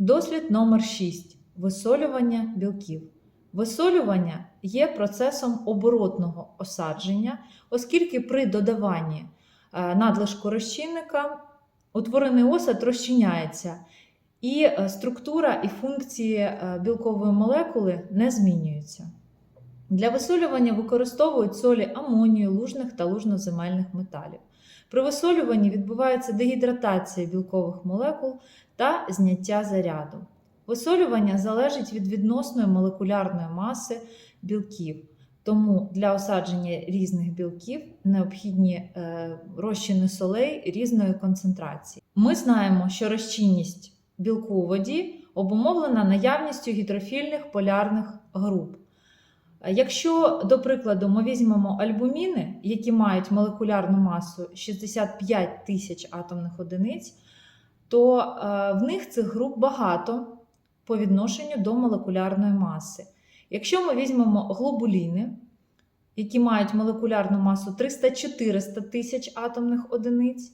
Дослід номер 6. Висолювання білків. Висолювання є процесом оборотного осадження, оскільки при додаванні е, надлишку розчинника утворений осад розчиняється, і е, структура і функції е, білкової молекули не змінюються. Для висолювання використовують солі амонію, лужних та лужноземельних металів. При висолюванні відбувається дегідратація білкових молекул та зняття заряду. Висолювання залежить від відносної молекулярної маси білків. Тому для осадження різних білків необхідні е, розчини солей різної концентрації. Ми знаємо, що розчинність білку у воді обумовлена наявністю гідрофільних полярних груп. Якщо, до прикладу, ми візьмемо альбуміни, які мають молекулярну масу 65 тисяч атомних одиниць, то е, в них цих груп багато по відношенню до молекулярної маси. Якщо ми візьмемо глобуліни, які мають молекулярну масу 300-400 тисяч атомних одиниць,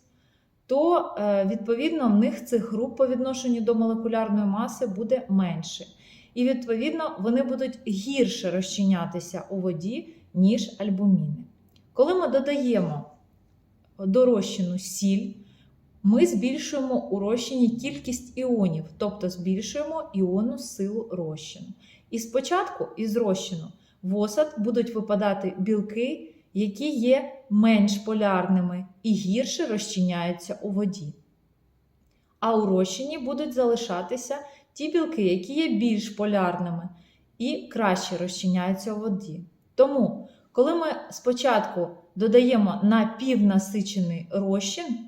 то е, відповідно в них цих груп по відношенню до молекулярної маси буде менше. І відповідно вони будуть гірше розчинятися у воді, ніж альбуміни. Коли ми додаємо до розчину сіль, ми збільшуємо у розчині кількість іонів, тобто збільшуємо іонну силу розчину. І спочатку із розчину в осад будуть випадати білки, які є менш полярними і гірше розчиняються у воді. А у розчині будуть залишатися ті білки, які є більш полярними і краще розчиняються у воді. Тому, коли ми спочатку додаємо напівнасичений розчин,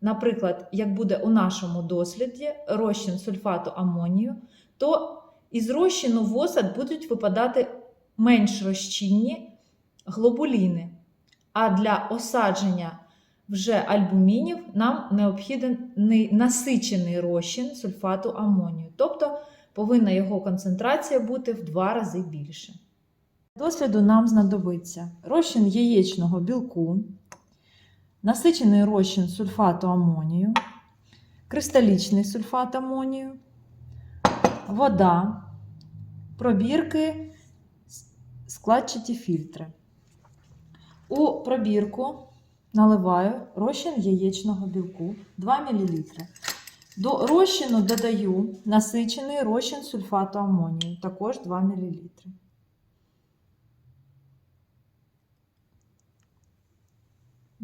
наприклад, як буде у нашому досліді розчин сульфату амонію, то із розчину в осад будуть випадати менш розчинні глобуліни. А для осадження вже альбумінів нам необхідний насичений розчин сульфату амонію, тобто повинна його концентрація бути в два рази більше. Досліду нам знадобиться розчин яєчного білку, насичений розчин сульфату амонію, кристалічний сульфат амонію, вода, пробірки, складчаті фільтри. У пробірку наливаю розчин яєчного білку 2 мл. До розчину додаю насичений розчин сульфату амонію, також 2 мл.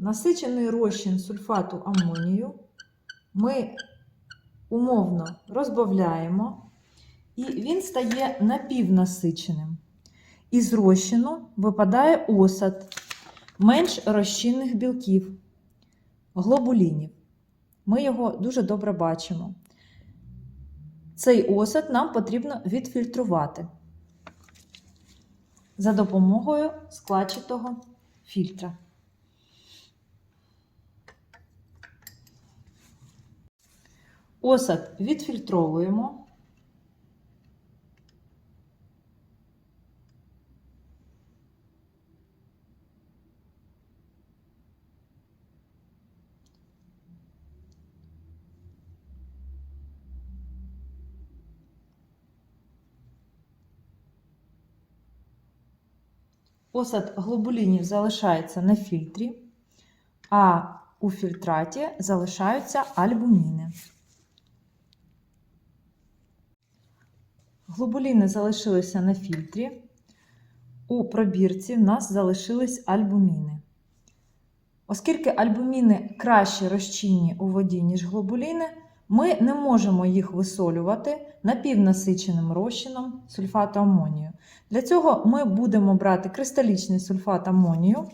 Насичений розчин сульфату амонію ми умовно розбавляємо, і він стає напівнасиченим. Із розчину випадає осад менш розчинних білків, глобулінів. Ми його дуже добре бачимо. Цей осад нам потрібно відфільтрувати за допомогою складчатого фільтра. Осад відфільтровуємо. Осад глобулінів залишається на фільтрі, а у фільтраті залишаються альбуміни. Глобуліни залишилися на фільтрі. У пробірці в нас залишились альбуміни. Оскільки альбуміни краще розчинні у воді, ніж глобуліни, ми не можемо їх висолювати напівнасиченим розчином сульфату амонію. Для цього ми будемо брати кристалічний сульфат амонію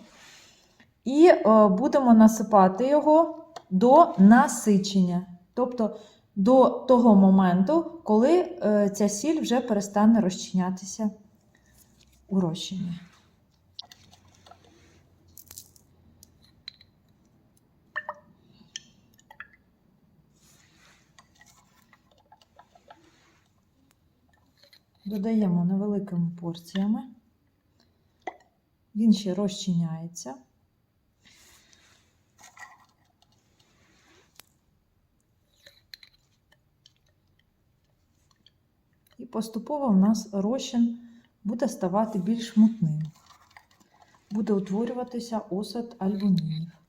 і е, будемо насипати його до насичення. Тобто до того моменту, коли е, ця сіль вже перестане розчинятися у розчині. Додаємо невеликими порціями. Він ще розчиняється. Поступово в нас розчин буде ставати більш мутним. Буде утворюватися осад альбумінів.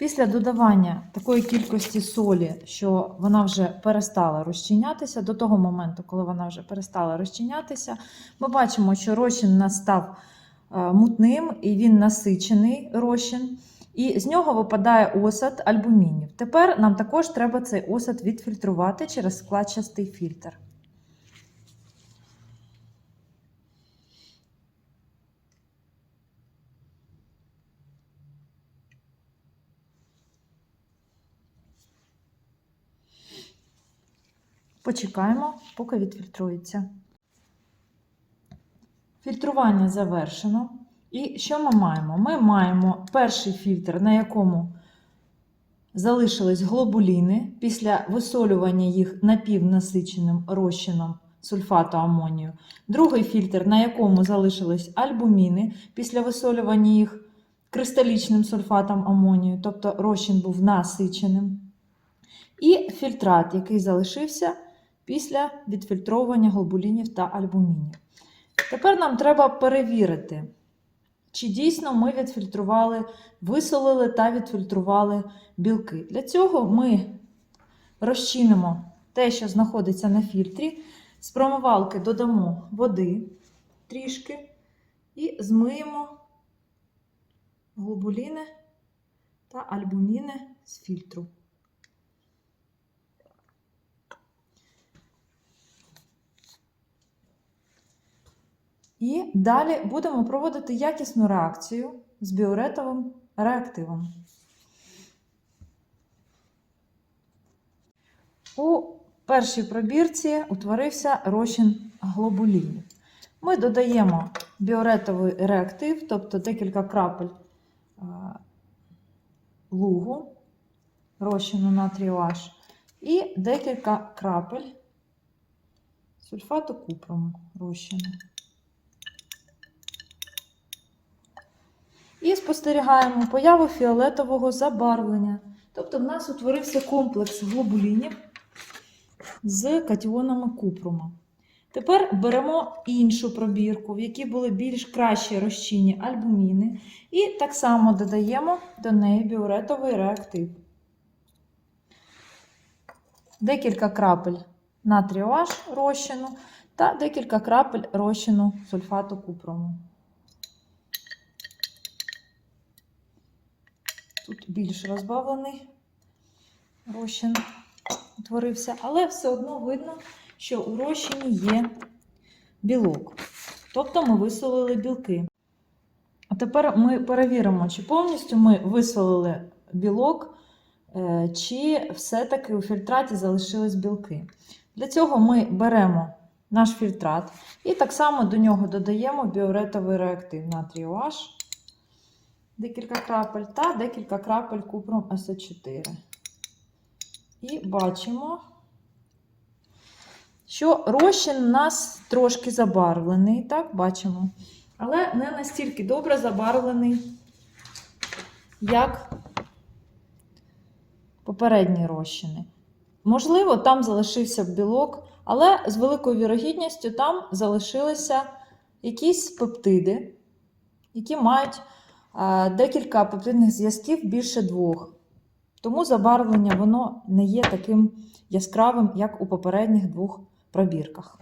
Після додавання такої кількості солі, що вона вже перестала розчинятися, до того моменту, коли вона вже перестала розчинятися, ми бачимо, що розчин у нас став е, мутним і він насичений розчин, і з нього випадає осад альбумінів. Тепер нам також треба цей осад відфільтрувати через складчастий фільтр. Почекаємо, поки відфільтрується. Фільтрування завершено. І що ми маємо? Ми маємо перший фільтр, на якому залишились глобуліни після висолювання їх напівнасиченим розчином сульфату амонію. Другий фільтр, на якому залишились альбуміни після висолювання їх кристалічним сульфатом амонію, тобто розчин був насиченим. І фільтрат, який залишився після відфільтровування глобулінів та альбумінів. Тепер нам треба перевірити, чи дійсно ми відфільтрували, висолили та відфільтрували білки. Для цього ми розчинимо те, що знаходиться на фільтрі, з промивалки додамо води трішки і змиємо глобуліни та альбуміни з фільтру. І далі будемо проводити якісну реакцію з біуретовим реактивом. У першій пробірці утворився розчин глобулінів. Ми додаємо біоретовий реактив, тобто декілька крапель лугу, розчину натрію H, і декілька крапель сульфату купрому розчину. І спостерігаємо появу фіолетового забарвлення. Тобто в нас утворився комплекс глобулінів з катіонами купрума. Тепер беремо іншу пробірку, в якій були більш кращі розчинні альбуміни, і так само додаємо до неї біуретовий реактив. Декілька крапель натрію H розчину та декілька крапель розчину сульфату купрому. Тут більш розбавлений розчин утворився, але все одно видно, що у розчині є білок. Тобто ми висолили білки. А тепер ми перевіримо, чи повністю ми висолили білок, е, чи все-таки у фільтраті залишились білки. Для цього ми беремо наш фільтрат і так само до нього додаємо біоретовий реактив натрію H декілька крапель та декілька крапель купром СО4. І бачимо, що розчин у нас трошки забарвлений, так, бачимо, але не настільки добре забарвлений, як попередні розчини. Можливо, там залишився білок, але з великою вірогідністю там залишилися якісь пептиди, які мають декілька потрібних зв'язків більше двох. Тому забарвлення воно не є таким яскравим, як у попередніх двох пробірках.